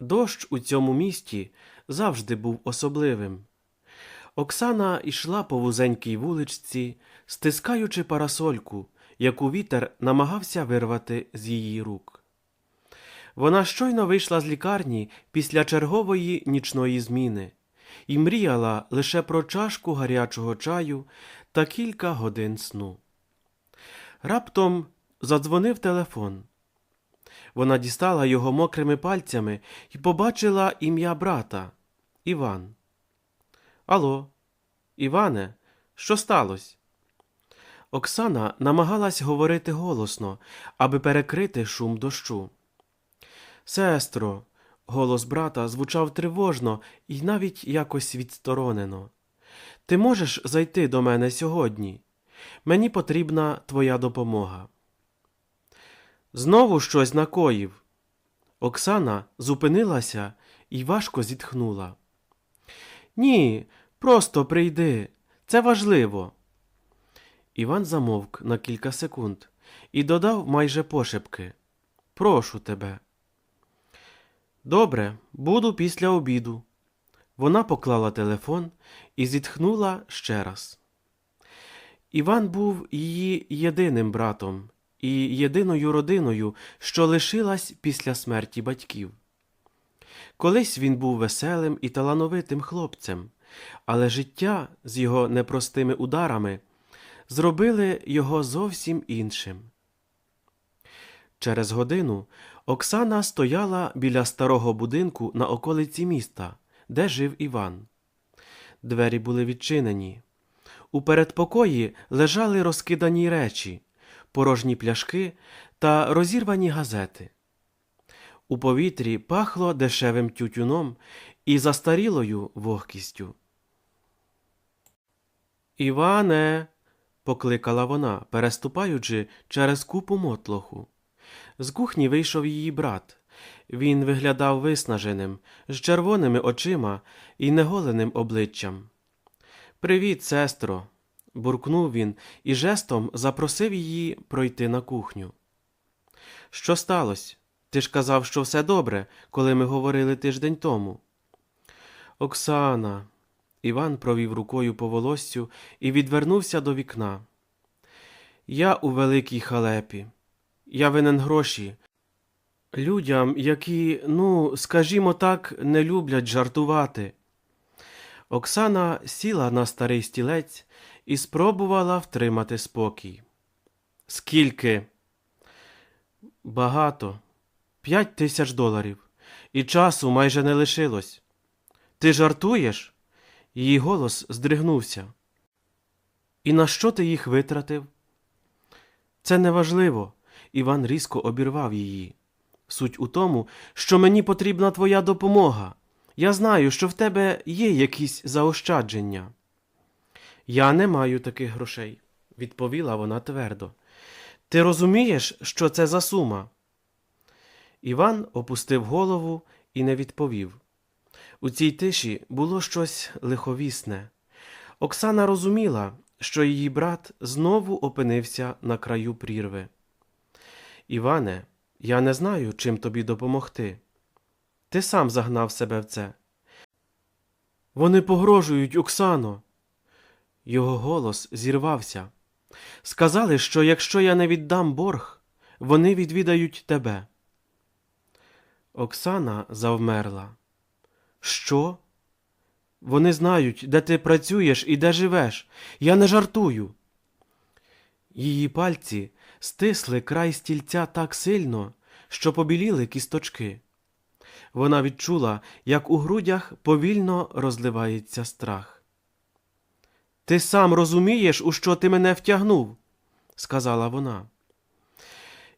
Дощ у цьому місті завжди був особливим. Оксана йшла по вузенькій вуличці, стискаючи парасольку, яку вітер намагався вирвати з її рук. Вона щойно вийшла з лікарні після чергової нічної зміни і мріяла лише про чашку гарячого чаю та кілька годин сну. Раптом задзвонив телефон. Вона дістала його мокрими пальцями і побачила ім'я брата Іван. Алло, Іване, що сталося? Оксана намагалась говорити голосно, аби перекрити шум дощу. Сестро, голос брата звучав тривожно і навіть якось відсторонено. Ти можеш зайти до мене сьогодні? Мені потрібна твоя допомога. Знову щось накоїв. Оксана зупинилася і важко зітхнула. Ні, просто прийди. Це важливо. Іван замовк на кілька секунд і додав майже пошепки. Прошу тебе. Добре, буду після обіду. Вона поклала телефон і зітхнула ще раз. Іван був її єдиним братом і єдиною родиною, що лишилась після смерті батьків. Колись він був веселим і талановитим хлопцем, але життя з його непростими ударами зробили його зовсім іншим. Через годину Оксана стояла біля старого будинку на околиці міста, де жив Іван. Двері були відчинені. У передпокої лежали розкидані речі, порожні пляшки та розірвані газети. У повітрі пахло дешевим тютюном і застарілою вогкістю. Іване. покликала вона, переступаючи через купу мотлоху. З кухні вийшов її брат. Він виглядав виснаженим, з червоними очима і неголеним обличчям. Привіт, сестро, буркнув він і жестом запросив її пройти на кухню. Що сталося? Ти ж казав, що все добре, коли ми говорили тиждень тому. Оксана. Іван провів рукою по волоссю і відвернувся до вікна. Я у великій халепі. Я винен гроші. Людям, які, ну, скажімо так, не люблять жартувати. Оксана сіла на старий стілець і спробувала втримати спокій. Скільки? Багато. П'ять тисяч доларів. І часу майже не лишилось. Ти жартуєш? Її голос здригнувся. І на що ти їх витратив? Це неважливо. Іван різко обірвав її. Суть у тому, що мені потрібна твоя допомога. Я знаю, що в тебе є якісь заощадження. Я не маю таких грошей, відповіла вона твердо. Ти розумієш, що це за сума? Іван опустив голову і не відповів. У цій тиші було щось лиховісне. Оксана розуміла, що її брат знову опинився на краю прірви. Іване, я не знаю, чим тобі допомогти. Ти сам загнав себе в це. Вони погрожують, Оксано. Його голос зірвався. Сказали, що якщо я не віддам борг, вони відвідають тебе. Оксана завмерла. Що? Вони знають, де ти працюєш і де живеш. Я не жартую. Її пальці стисли край стільця так сильно, що побіліли кісточки. Вона відчула, як у грудях повільно розливається страх. Ти сам розумієш, у що ти мене втягнув, сказала вона.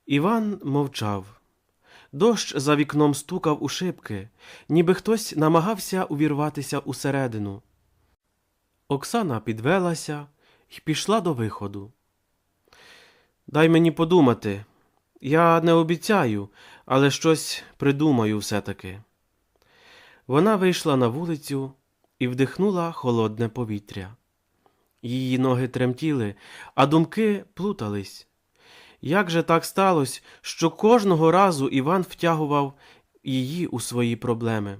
Іван мовчав. Дощ за вікном стукав у шибки, ніби хтось намагався увірватися усередину. Оксана підвелася і пішла до виходу. Дай мені подумати. Я не обіцяю, але щось придумаю все-таки. Вона вийшла на вулицю і вдихнула холодне повітря. Її ноги тремтіли, а думки плутались. Як же так сталося, що кожного разу Іван втягував її у свої проблеми.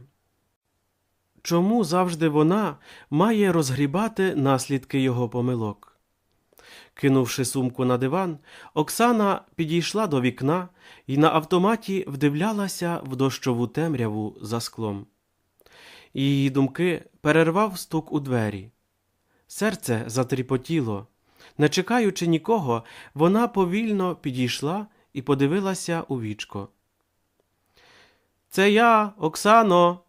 Чому завжди вона має розгрібати наслідки його помилок? Кинувши сумку на диван, Оксана підійшла до вікна і на автоматі вдивлялася в дощову темряву за склом. Її думки перервав стук у двері. Серце затріпотіло. Не чекаючи нікого, вона повільно підійшла і подивилася у вічко. Це я, Оксано,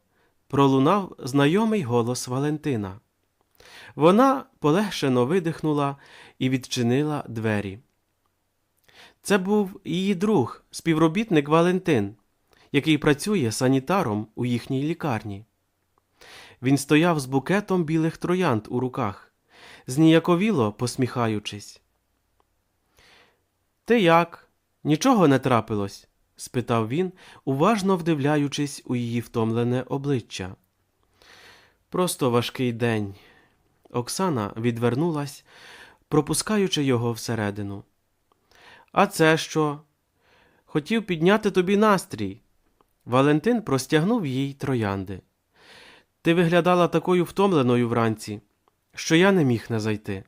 пролунав знайомий голос Валентина. Вона полегшено видихнула і відчинила двері. Це був її друг, співробітник Валентин, який працює санітаром у їхній лікарні. Він стояв з букетом білих троянд у руках, зніяковіло посміхаючись. Ти як? Нічого не трапилось? спитав він, уважно вдивляючись у її втомлене обличчя. Просто важкий день. Оксана відвернулась, пропускаючи його всередину. А це що? Хотів підняти тобі настрій. Валентин простягнув їй троянди. Ти виглядала такою втомленою вранці, що я не міг не зайти.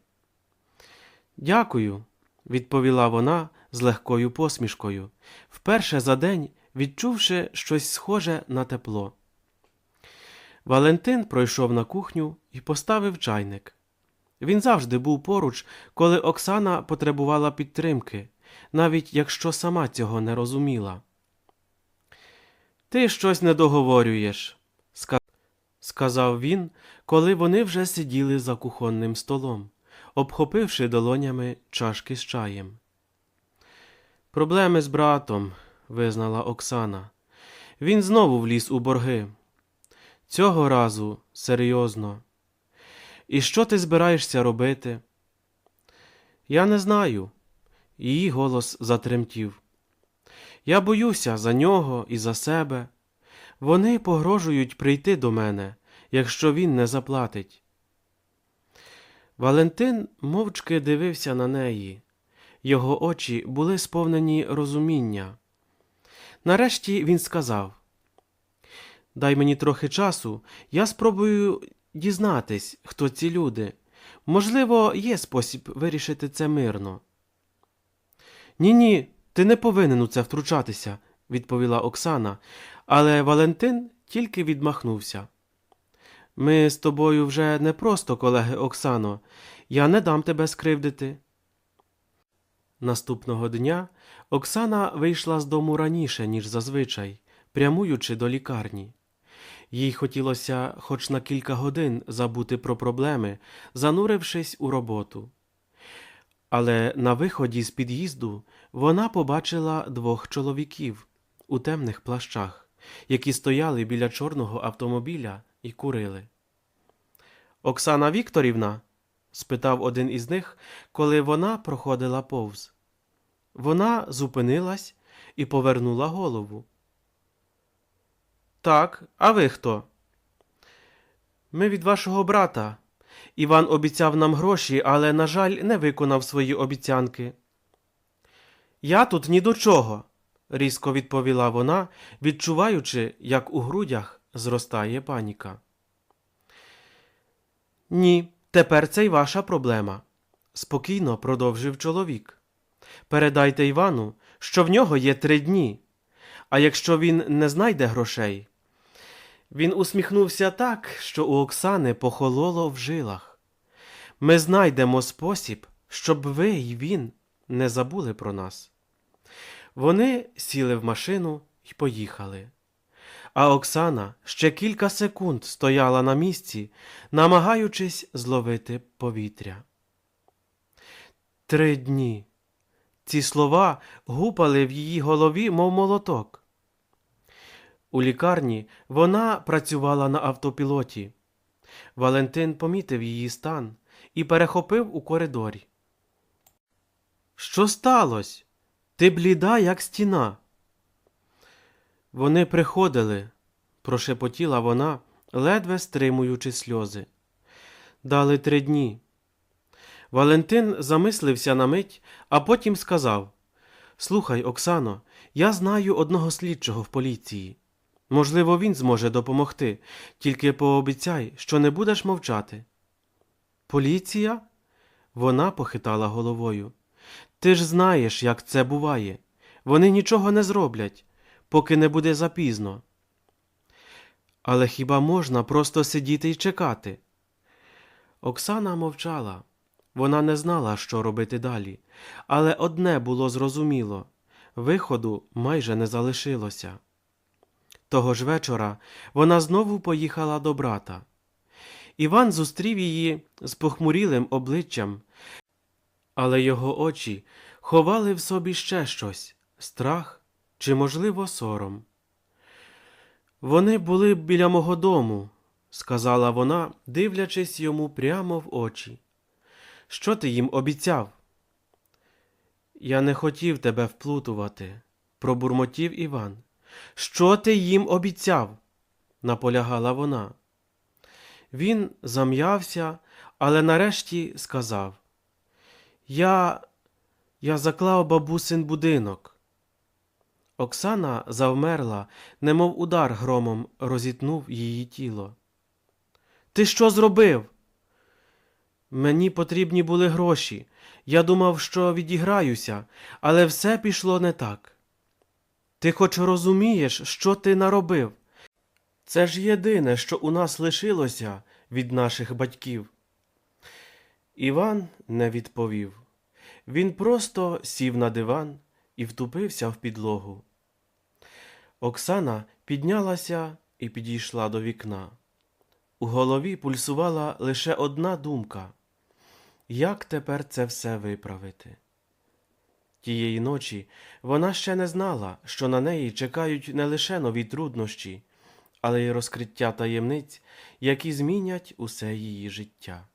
Дякую, відповіла вона з легкою посмішкою, вперше за день відчувши щось схоже на тепло. Валентин пройшов на кухню і поставив чайник. Він завжди був поруч, коли Оксана потребувала підтримки, навіть якщо сама цього не розуміла. Ти щось не договорюєш, сказав він, коли вони вже сиділи за кухонним столом, обхопивши долонями чашки з чаєм. Проблеми з братом, визнала Оксана. Він знову вліз у борги. Цього разу серйозно. І що ти збираєшся робити? Я не знаю. Її голос затремтів. Я боюся за нього і за себе. Вони погрожують прийти до мене, якщо він не заплатить. Валентин мовчки дивився на неї. Його очі були сповнені розуміння. Нарешті він сказав Дай мені трохи часу, я спробую дізнатись, хто ці люди. Можливо, є спосіб вирішити це мирно. Ні, ні, ти не повинен у це втручатися, відповіла Оксана, але Валентин тільки відмахнувся. Ми з тобою вже не просто колеги Оксано, я не дам тебе скривдити. Наступного дня Оксана вийшла з дому раніше, ніж зазвичай, прямуючи до лікарні. Їй хотілося хоч на кілька годин забути про проблеми, занурившись у роботу. Але на виході з під'їзду вона побачила двох чоловіків у темних плащах, які стояли біля чорного автомобіля і курили. Оксана Вікторівна? спитав один із них, коли вона проходила повз. Вона зупинилась і повернула голову. Так, а ви хто? Ми від вашого брата. Іван обіцяв нам гроші, але, на жаль, не виконав свої обіцянки. Я тут ні до чого, різко відповіла вона, відчуваючи, як у грудях зростає паніка. Ні, тепер це й ваша проблема, спокійно продовжив чоловік. Передайте Івану, що в нього є три дні, а якщо він не знайде грошей. Він усміхнувся так, що у Оксани похололо в жилах. Ми знайдемо спосіб, щоб ви й він не забули про нас. Вони сіли в машину і поїхали. А Оксана ще кілька секунд стояла на місці, намагаючись зловити повітря. Три дні. Ці слова гупали в її голові, мов молоток. У лікарні вона працювала на автопілоті. Валентин помітив її стан і перехопив у коридорі. Що сталося? Ти бліда, як стіна. Вони приходили, прошепотіла вона, ледве стримуючи сльози. Дали три дні. Валентин замислився на мить, а потім сказав Слухай, Оксано, я знаю одного слідчого в поліції. Можливо, він зможе допомогти, тільки пообіцяй, що не будеш мовчати. Поліція? Вона похитала головою. Ти ж знаєш, як це буває. Вони нічого не зроблять, поки не буде запізно. Але хіба можна просто сидіти і чекати? Оксана мовчала. Вона не знала, що робити далі, але одне було зрозуміло виходу майже не залишилося. Того ж вечора вона знову поїхала до брата. Іван зустрів її з похмурілим обличчям, але його очі ховали в собі ще щось страх чи, можливо, сором. Вони були біля мого дому, сказала вона, дивлячись йому прямо в очі. Що ти їм обіцяв? Я не хотів тебе вплутувати, пробурмотів Іван. Що ти їм обіцяв? наполягала вона. Він зам'явся, але нарешті сказав Я. Я заклав бабусин будинок. Оксана завмерла, немов удар громом розітнув її тіло. Ти що зробив? Мені потрібні були гроші. Я думав, що відіграюся, але все пішло не так. Ти хоч розумієш, що ти наробив? Це ж єдине, що у нас лишилося від наших батьків. Іван не відповів. Він просто сів на диван і втупився в підлогу. Оксана піднялася і підійшла до вікна. У голові пульсувала лише одна думка як тепер це все виправити? Тієї ночі вона ще не знала, що на неї чекають не лише нові труднощі, але й розкриття таємниць, які змінять усе її життя.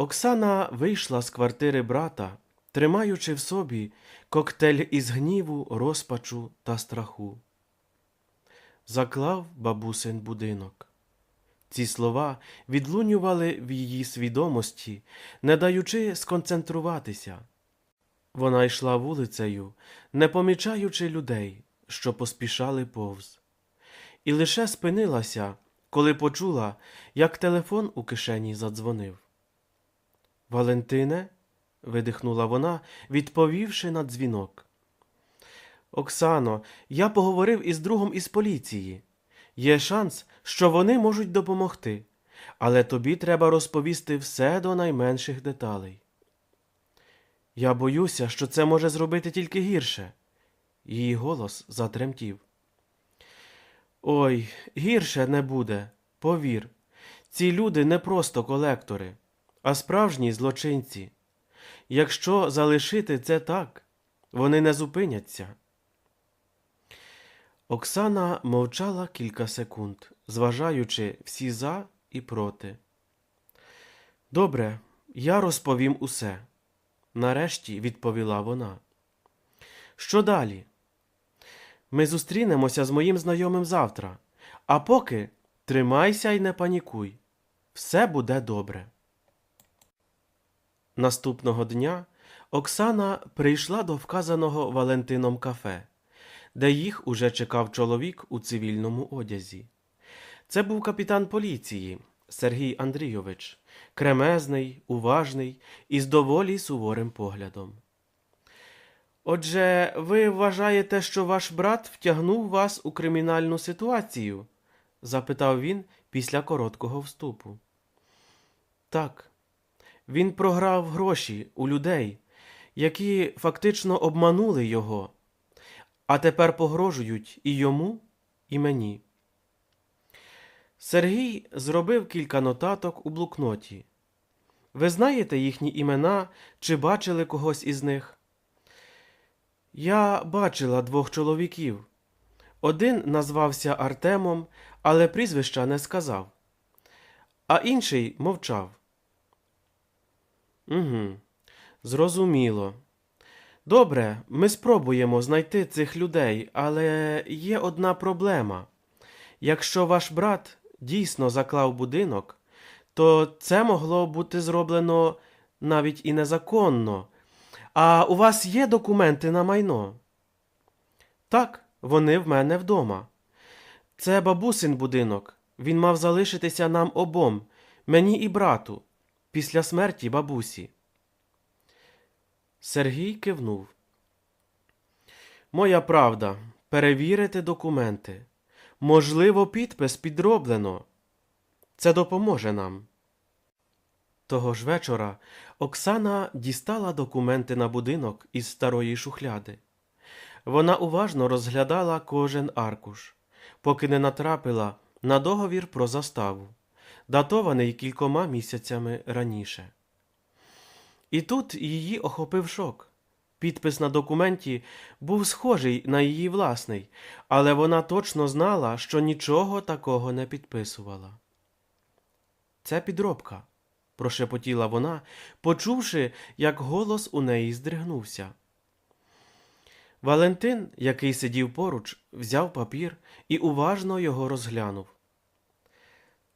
Оксана вийшла з квартири брата, тримаючи в собі коктейль із гніву, розпачу та страху. Заклав бабусин будинок. Ці слова відлунювали в її свідомості, не даючи сконцентруватися. Вона йшла вулицею, не помічаючи людей, що поспішали повз, і лише спинилася, коли почула, як телефон у кишені задзвонив. Валентине, видихнула вона, відповівши на дзвінок. Оксано, я поговорив із другом із поліції. Є шанс, що вони можуть допомогти, але тобі треба розповісти все до найменших деталей. Я боюся, що це може зробити тільки гірше. Її голос затремтів. Ой, гірше не буде, повір. Ці люди не просто колектори, а справжні злочинці. Якщо залишити це так, вони не зупиняться. Оксана мовчала кілька секунд, зважаючи всі за і проти. Добре, я розповім усе, нарешті відповіла вона. Що далі? Ми зустрінемося з моїм знайомим завтра, а поки тримайся і не панікуй. Все буде добре. Наступного дня Оксана прийшла до вказаного Валентином кафе, де їх уже чекав чоловік у цивільному одязі. Це був капітан поліції Сергій Андрійович, кремезний, уважний і з доволі суворим поглядом. Отже, ви вважаєте, що ваш брат втягнув вас у кримінальну ситуацію? запитав він після короткого вступу. Так, він програв гроші у людей, які фактично обманули його, а тепер погрожують і йому, і мені. Сергій зробив кілька нотаток у блокноті. Ви знаєте їхні імена чи бачили когось із них? Я бачила двох чоловіків. Один назвався Артемом, але прізвища не сказав, а інший мовчав. Угу, зрозуміло. Добре, ми спробуємо знайти цих людей, але є одна проблема. Якщо ваш брат дійсно заклав будинок, то це могло бути зроблено навіть і незаконно. А у вас є документи на майно? Так, вони в мене вдома. Це бабусин будинок. Він мав залишитися нам обом, мені і брату, після смерті бабусі. Сергій кивнув. Моя правда, перевірити документи. Можливо, підпис підроблено. Це допоможе нам. Того ж вечора Оксана дістала документи на будинок із старої шухляди. Вона уважно розглядала кожен аркуш, поки не натрапила на договір про заставу, датований кількома місяцями раніше. І тут її охопив шок. Підпис на документі був схожий на її власний, але вона точно знала, що нічого такого не підписувала. Це підробка, прошепотіла вона, почувши, як голос у неї здригнувся. Валентин, який сидів поруч, взяв папір і уважно його розглянув.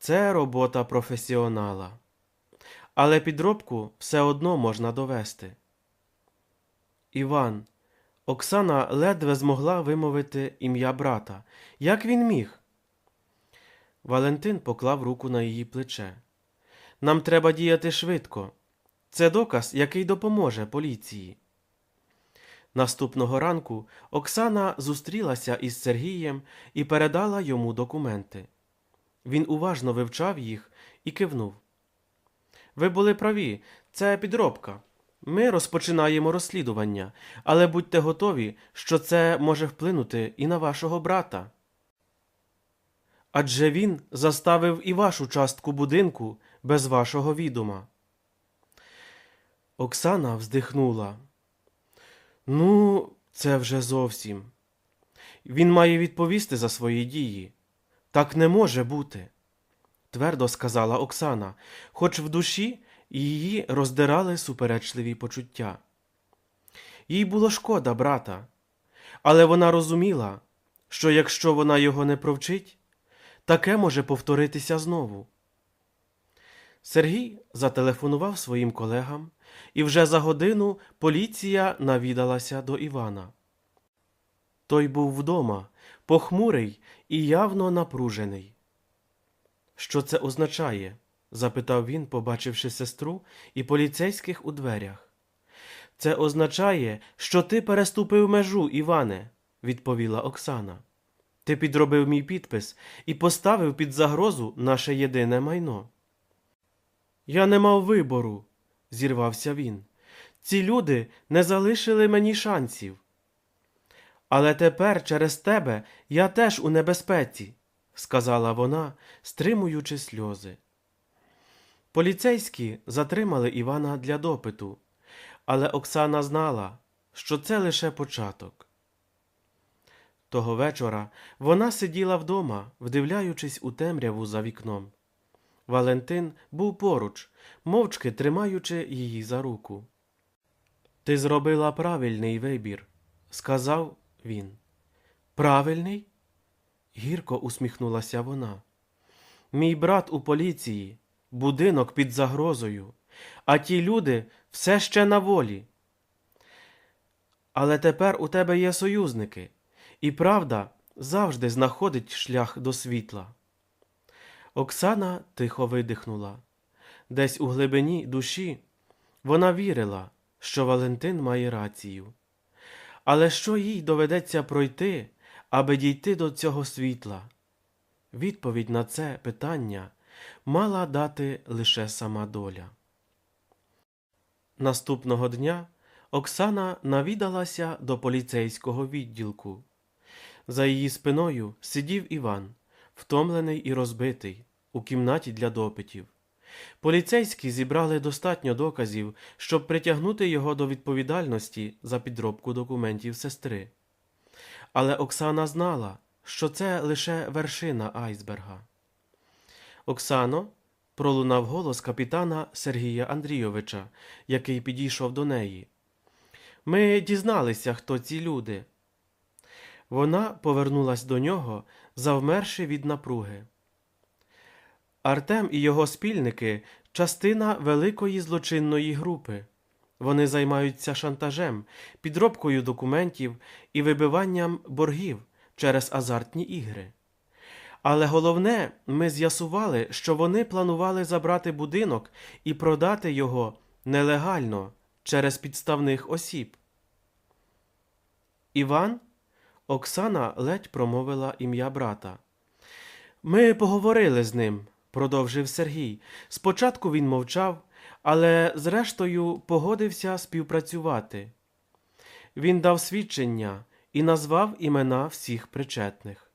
Це робота професіонала. Але підробку все одно можна довести. Іван, Оксана ледве змогла вимовити ім'я брата. Як він міг? Валентин поклав руку на її плече. Нам треба діяти швидко. Це доказ, який допоможе поліції. Наступного ранку Оксана зустрілася із Сергієм і передала йому документи. Він уважно вивчав їх і кивнув. Ви були праві, це підробка. Ми розпочинаємо розслідування, але будьте готові, що це може вплинути і на вашого брата. Адже він заставив і вашу частку будинку без вашого відома. Оксана вздихнула. Ну, це вже зовсім. Він має відповісти за свої дії. Так не може бути, твердо сказала Оксана, хоч в душі її роздирали суперечливі почуття. Їй було шкода брата, але вона розуміла, що якщо вона його не провчить, таке може повторитися знову. Сергій зателефонував своїм колегам, і вже за годину поліція навідалася до Івана. Той був вдома, похмурий і явно напружений. Що це означає? запитав він, побачивши сестру і поліцейських у дверях. Це означає, що ти переступив межу, Іване, відповіла Оксана. Ти підробив мій підпис і поставив під загрозу наше єдине майно. Я не мав вибору, зірвався він. Ці люди не залишили мені шансів. Але тепер через тебе я теж у небезпеці, сказала вона, стримуючи сльози. Поліцейські затримали Івана для допиту, але Оксана знала, що це лише початок. Того вечора вона сиділа вдома, вдивляючись у темряву за вікном. Валентин був поруч, мовчки тримаючи її за руку. Ти зробила правильний вибір, сказав він. Правильний? гірко усміхнулася вона. Мій брат у поліції, будинок під загрозою, а ті люди все ще на волі. Але тепер у тебе є союзники, і правда завжди знаходить шлях до світла. Оксана тихо видихнула. Десь у глибині душі вона вірила, що Валентин має рацію. Але що їй доведеться пройти, аби дійти до цього світла? Відповідь на це питання мала дати лише сама доля. Наступного дня Оксана навідалася до поліцейського відділку. За її спиною сидів Іван, втомлений і розбитий, у кімнаті для допитів. Поліцейські зібрали достатньо доказів, щоб притягнути його до відповідальності за підробку документів сестри. Але Оксана знала, що це лише вершина айсберга. Оксано, пролунав голос капітана Сергія Андрійовича, який підійшов до неї. Ми дізналися, хто ці люди. Вона повернулась до нього, завмерши від напруги. Артем і його спільники частина великої злочинної групи. Вони займаються шантажем, підробкою документів і вибиванням боргів, через азартні ігри. Але головне, ми з'ясували, що вони планували забрати будинок і продати його нелегально через підставних осіб. Іван? Оксана ледь промовила ім'я брата. Ми поговорили з ним, продовжив Сергій. Спочатку він мовчав, але зрештою погодився співпрацювати. Він дав свідчення і назвав імена всіх причетних.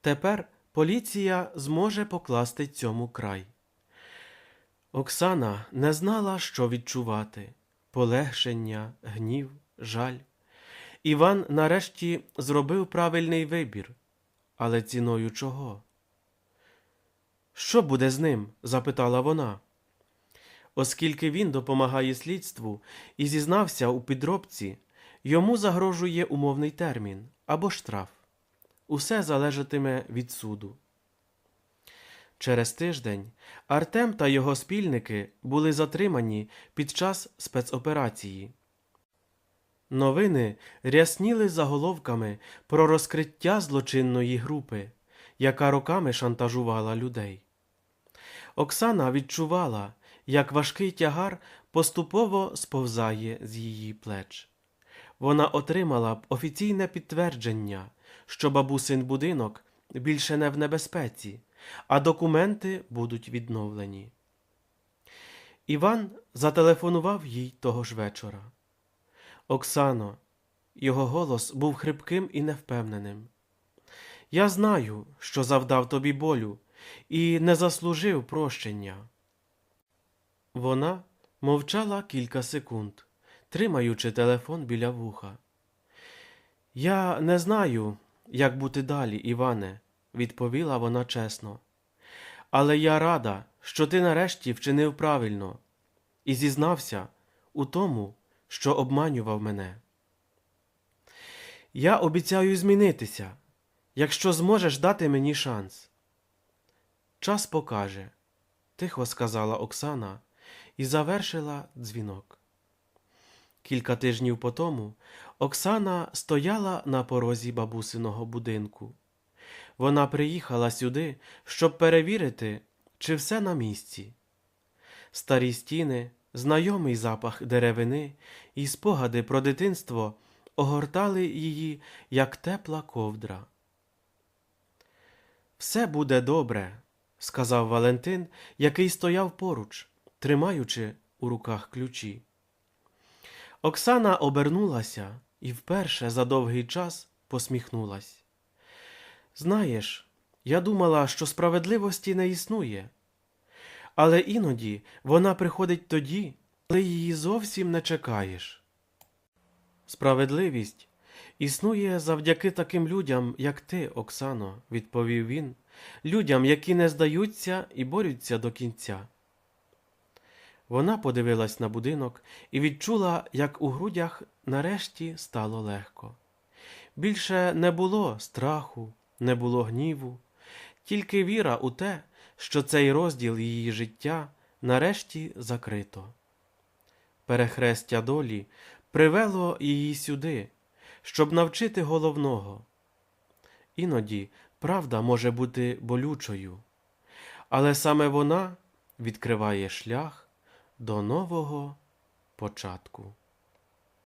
Тепер поліція зможе покласти цьому край. Оксана не знала, що відчувати полегшення, гнів, жаль. Іван нарешті зробив правильний вибір, але ціною чого? Що буде з ним? запитала вона. Оскільки він допомагає слідству і зізнався у підробці, йому загрожує умовний термін або штраф. Усе залежатиме від суду. Через тиждень Артем та його спільники були затримані під час спецоперації. Новини рясніли заголовками про розкриття злочинної групи, яка роками шантажувала людей. Оксана відчувала, як важкий тягар поступово сповзає з її плеч. Вона отримала б офіційне підтвердження, що бабусин будинок більше не в небезпеці, а документи будуть відновлені. Іван зателефонував їй того ж вечора. Оксано, його голос був хрипким і невпевненим. Я знаю, що завдав тобі болю і не заслужив прощення. Вона мовчала кілька секунд, тримаючи телефон біля вуха. Я не знаю, як бути далі, Іване, відповіла вона чесно. Але я рада, що ти нарешті вчинив правильно і зізнався у тому, що обманював мене. Я обіцяю змінитися, якщо зможеш дати мені шанс. Час покаже, тихо сказала Оксана і завершила дзвінок. Кілька тижнів потому Оксана стояла на порозі бабусиного будинку. Вона приїхала сюди, щоб перевірити, чи все на місці. Старі стіни, знайомий запах деревини і спогади про дитинство огортали її, як тепла ковдра. Все буде добре, сказав Валентин, який стояв поруч, тримаючи у руках ключі. Оксана обернулася і вперше за довгий час посміхнулась. Знаєш, я думала, що справедливості не існує, але іноді вона приходить тоді, коли її зовсім не чекаєш. Справедливість існує завдяки таким людям, як ти, Оксано, відповів він, людям, які не здаються і борються до кінця. Вона подивилась на будинок і відчула, як у грудях нарешті стало легко. Більше не було страху, не було гніву, тільки віра у те, що цей розділ її життя нарешті закрито. Перехрестя долі привело її сюди, щоб навчити головного. Іноді правда може бути болючою, але саме вона відкриває шлях до нового початку.